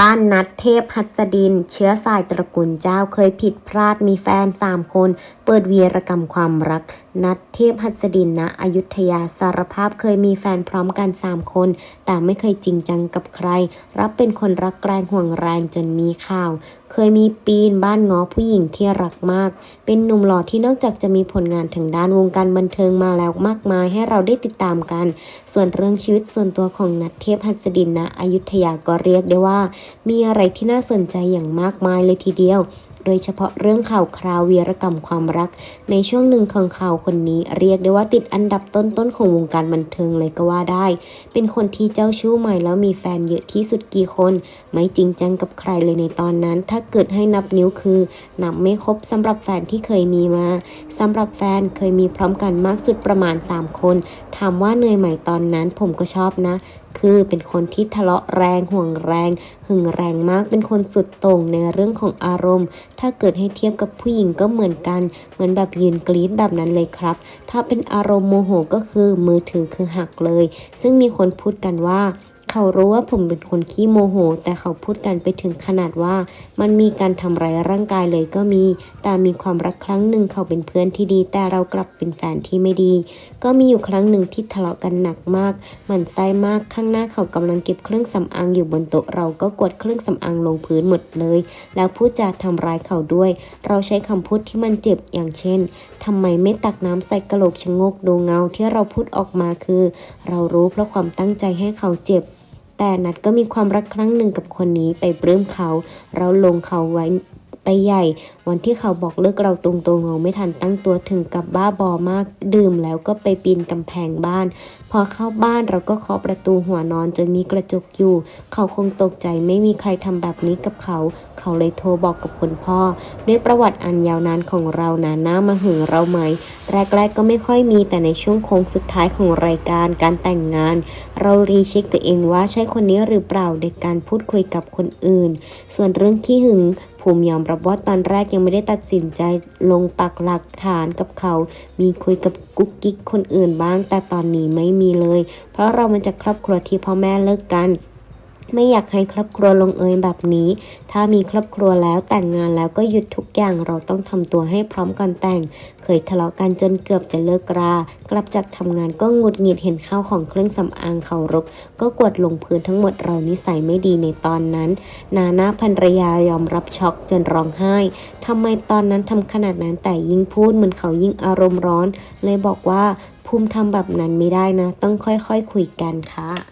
บ้านนัดเทพหัสดิน เชื้อสายตระกูลเจ้าเคยผิดพลาดมีแฟนสามคน เปิดวีรกรรมความรัก นัดเทพหัสดินณอยุธยาสารภาพเคยมีแฟนพร้อมกันสามคน แต่ไม่เคยจริงจังกับใคร รับเป็นคนรักแรงห่วงแรงจนมีข่าว เคยมีปีนบ้านง้อผู้หญิงที่รักมาก เป็นหนุ่มหล่อที่นอกจากจะมีผลงานทางด้านวงการบันเทิงมาแล้วมากมายให้เราได้ติดตามกัน ส่วนเรื่องชีวิตส่วนตัวของนัทเทพหัสดินณอยุธยาก็เรียกได้ว่า มีอะไรที่น่าสนใจอย่างมากมายเลยทีเดียว โดยเฉพาะเรื่องข่าวคราววีรกรรมความรัก ในช่วงหนึ่งของข่าวคนนี้ เรียกได้ว่าติดอันดับต้นๆของวงการบันเทิงเลยก็ว่าได้ เป็นคนที่เจ้าชู้ใหม่แล้วมีแฟนเยอะที่สุดกี่คน ไม่จริงจังกับใครเลยในตอนนั้น ถ้าเกิดให้นับนิ้วคือนับไม่ครบสำหรับแฟนที่เคยมีมาสำหรับแฟนเคยมีพร้อมกันมากสุดประมาณ 3 คน ถามว่าเหนื่อยไหมตอนนั้นผมก็ชอบนะ คือเป็นคนที่ทะเลาะแรงห่วงแรง หึงแรงมากเป็นคนสุดโต่งในเรื่องของอารมณ์ ถ้าเกิดให้เทียบกับผู้หญิงก็เหมือนกัน เหมือนแบบยืนกรี๊ดแบบนั้นเลยครับ ถ้าเป็นอารมณ์โมโหก็คือมือถือคือหักเลย ซึ่งมีคนพูดกันว่า เขารู้ว่าผมเป็นคนขี้โมโห แต่เขาพูดกันไปถึงขนาดว่า มันมีการทำร้ายร่างกายเลยก็มี แต่มีความรักครั้งหนึ่งเขาเป็นเพื่อนที่ดี แต่เรากลับเป็นแฟนที่ไม่ดี ก็มีอยู่ครั้งหนึ่งที่ทะเลาะกันหนักมากหมันไส้มากข้างหน้าเขากำลังเก็บเครื่องสำอางอยู่บนโต๊ะเราก็กดเครื่องสำอางลงพื้นหมดเลย แล้วพูดจาทำร้ายเขาด้วย เราใช้คำพูดที่มันเจ็บอย่างเช่นทำไมไม่ตักน้ำใส่กระโหลกชะงกดูเงาที่เราพูดออกมาคือ เรารู้เพราะความตั้งใจให้เขาเจ็บ แต่นัดก็มีความรักครั้งหนึ่งกับคนนี้ไปปลื้มเขา เราลงเขาไว้ ไปใหญ่ วันที่เขาบอกเลิกเราตรงๆเราไม่ทันตั้งตัวถึงกับบ้าบอมากดื่มแล้วก็ไปปีนกำแพงบ้าน พอเข้าบ้านเราก็เคาะประตูหัวนอนจนมีกระจกอยู่ เขาคงตกใจไม่มีใครทำแบบนี้กับเขา เขาเลยโทรบอกกับคุณพ่อ ด้วยประวัติอันยาวนานของเรานะหน้ามาหึงเราไหม แรกๆก็ไม่ค่อยมีแต่ในช่วงโค้งสุดท้ายของรายการการแต่งงาน เรารีเช็คตัวเองว่าใช่คนนี้หรือเปล่าในการพูดคุยกับคนอื่น ส่วนเรื่องขี้หึง ภูมิยอมรับว่าตอนแรกยังไม่ได้ตัดสินใจลงปักหลักฐานกับเขา มีคุยกับกุ๊กกิ๊กคนอื่นบ้าง แต่ตอนนี้ไม่มีเลย เพราะเรามันจากครอบครัวที่พ่อแม่เลิกกัน ไม่อยากให้ครอบครัวลงเอยแบบนี้ ถ้ามีครอบครัวแล้วแต่งงานแล้วก็หยุดทุกอย่างเราต้องทำตัวให้พร้อมก่อนแต่ง เคยทะเลาะกันจนเกือบจะเลิกรา กลับจากทำงานก็งุดหงิดเห็นข้าวของเครื่องสำอางเขารก ก็กวดลงพื้นทั้งหมดเรานิสัยไม่ดีในตอนนั้น นาหน้าภรรยายอมรับช็อกจนร้องไห้ทำไมตอนนั้นทำขนาดนั้นแต่ยิ่งพูดเหมือนเขายิ่งอารมณ์ร้อน เลยบอกว่าภูมิทำแบบนั้นไม่ได้นะ ต้องค่อยๆคุยกันค่ะ